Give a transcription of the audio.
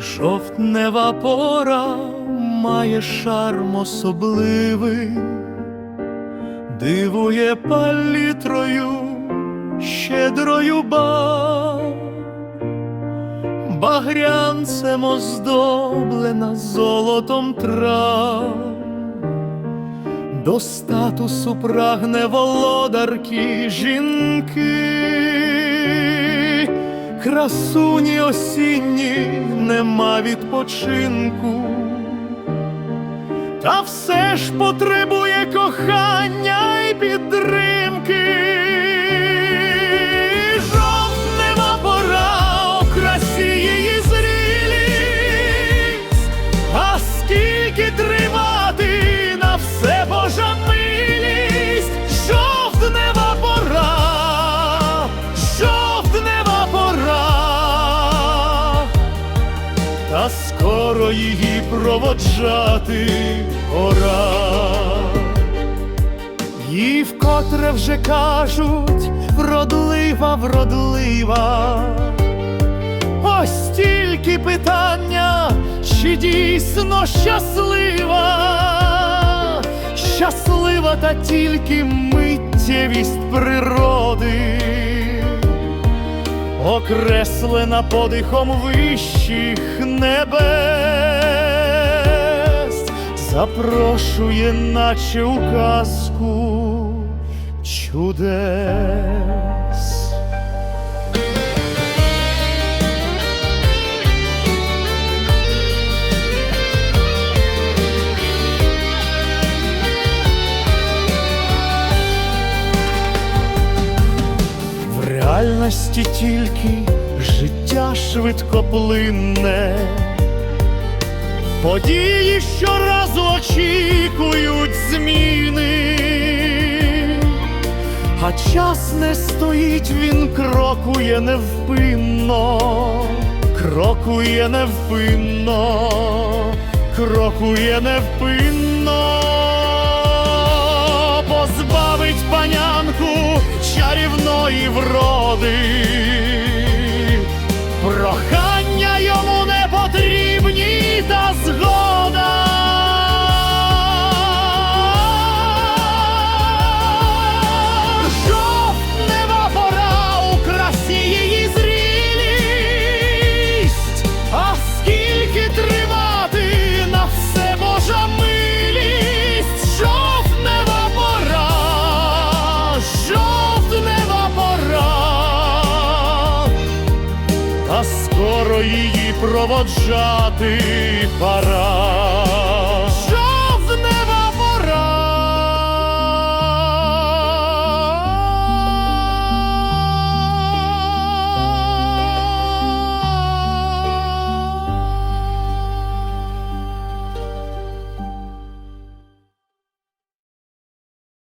жовтнева пора має шарм особливий, дивує палітрою, щедрою ба, багрянцем оздоблена золотом трав. До статусу прагне володарки жінки, красуні осінні нема відпочинку, та все ж потребує кохання і підтримки. Скоро її проводжати пора. Їй вкотре вже кажуть, вродлива, вродлива. Ось тільки питання, чи дійсно щаслива, щаслива та тільки миттєвість природи, окреслена подихом вищих небес, запрошує, наче у казку чудес. Реальності тільки життя швидкоплинне, події щоразу очікують зміни, а час не стоїть, він крокує невпинно, крокує невпинно, крокує невпинно. Позбавить панянку чарівної вроди. Її проводжати пора.